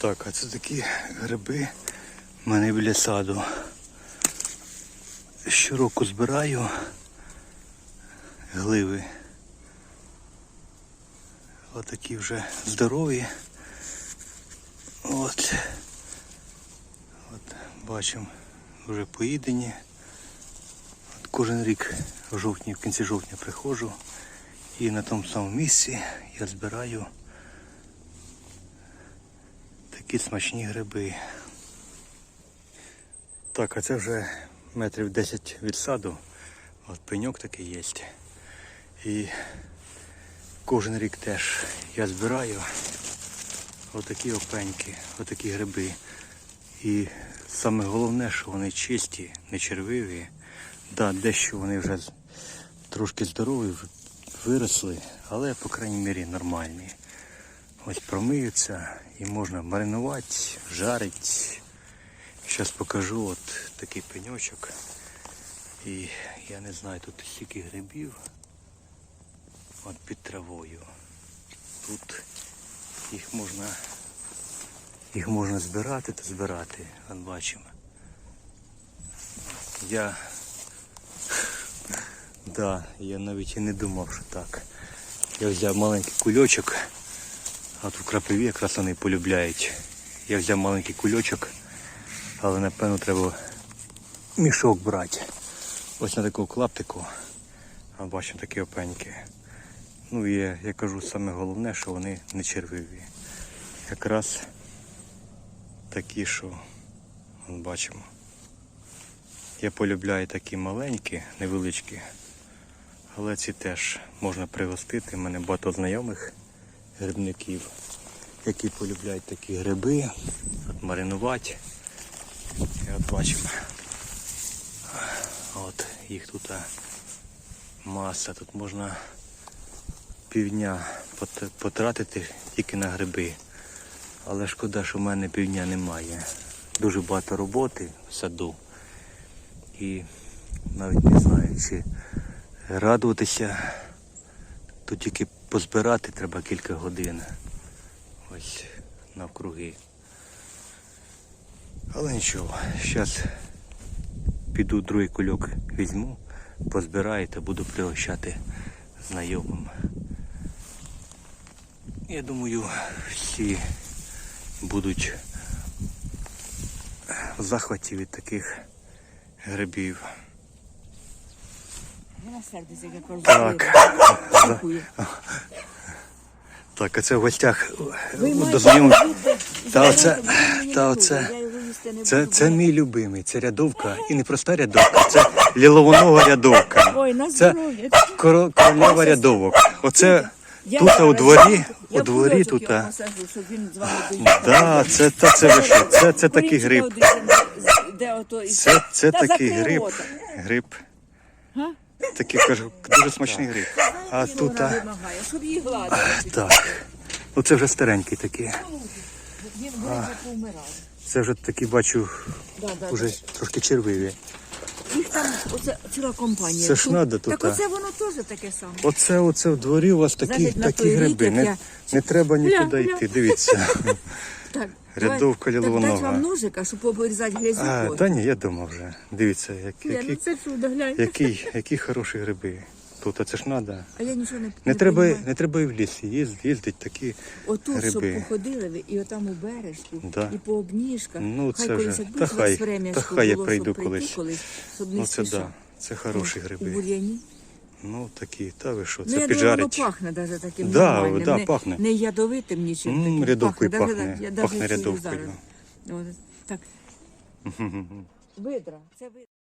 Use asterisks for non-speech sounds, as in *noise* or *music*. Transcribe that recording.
Так, а це такі гриби в мене біля саду. Щороку збираю гливи. Отакі вже здорові. От. От бачимо, вже поїдені. От кожен рік в жовтні, в кінці жовтня приходжу і на тому самому місці я збираю такі смачні гриби. Так, а це вже метрів 10 від саду. От пеньок такий є. І кожен рік теж я збираю отакі опеньки, отакі гриби. І саме головне, що вони чисті, не червиві. Да, дещо вони вже трошки здорові, виросли, але, по крайній мірі, нормальні. Ось промиються і можна маринувати, жарити. Зараз покажу от такий пеньочок. І я не знаю, тут стільки грибів. От під травою. Тут їх можна їх можна збирати та збирати. От бачимо. Я да, я навіть і не думав, що так. Я взяв маленький кульочок, а тут крапиві якраз вони полюбляють. Я взяв маленький кульочок, але напевно треба мішок брати. Ось на таку клаптику. А бачимо такі опеньки. Ну і я, кажу саме головне, що вони не червиві. Якраз такі, що от бачимо. Я полюбляю такі маленькі, невеличкі, але ці теж можна пригостити. У мене багато знайомих грибників, які полюбляють такі гриби, маринувати. І от бачимо. От їх тут маса. Тут можна півдня потратити тільки на гриби. Але шкода, що в мене півдня немає. Дуже багато роботи в саду. І навіть не знаю, чи радуватися. Тут тільки позбирати треба кілька годин. Ось навкруги. Але нічого, зараз піду другий кульок візьму, позбираю та буду пригощати знайомим. Я думаю, всі будуть в захваті від таких грибів. Я сердиться, як кажу. Так. Дякую. Так, а це в гостях Ви у маєте дознайомих. бути Та оце, та оце, я це, це мій любимий, це рядовка. І не проста рядовка, це ліловонога рядовка. Ой, на Це здоров'я. коро- королева рядовок. Оце тут у дворі, у дворі тут. його щоб він з вами доїхав. Да, це, та, це, ви що, це, це такий гриб. де ото і- Це, це Та такий закрий гриб. рота. Гриб. Га? Такий кажу, дуже смачний гриб. А тут, а, вимагає, щоб її гладили. так. Ну це вже старенький такий. Він вже повмирав. Це вже такі бачу, Да, да, вже трошки червиві. Їх там оце ціла компанія. Це ж надо тут, Так а. оце воно теж таке саме. Оце, оце в дворі у вас такі, Значить, на такі той рік, гриби. як Не, я- не треба нікуди гля. йти. Дивіться. *laughs* Так, Рядовка ліловонога. Так, дать вам ножика, щоб обрізати А, та ні, я думав вже. Дивіться, як, Я, ну які, це чудо, глянь. які, *laughs* які хороші гриби. Тут, а це ж треба. А я нічого не Не не треба, понімаю. не треба і в лісі їздити, їздить такі. Отут, щоб походили ви, і отам у бережку, Да. і по обніжках. Ну, хай це колись, вже- якби та у хай- та хай я було, прийду щоб прийти колись. колись, щоб не Ну це да. Це хороші У гриби. бур'яні. Ну такі, та ви що, Ну, це я думаю, воно піджарить. пахне даже таким Да, нормальним, да, не, пахне. не ядовитим нічим. М, таким. рядовкою даже- пахне, я пахне чую рядовкою. зараз. От, Так. Видра. Це видра.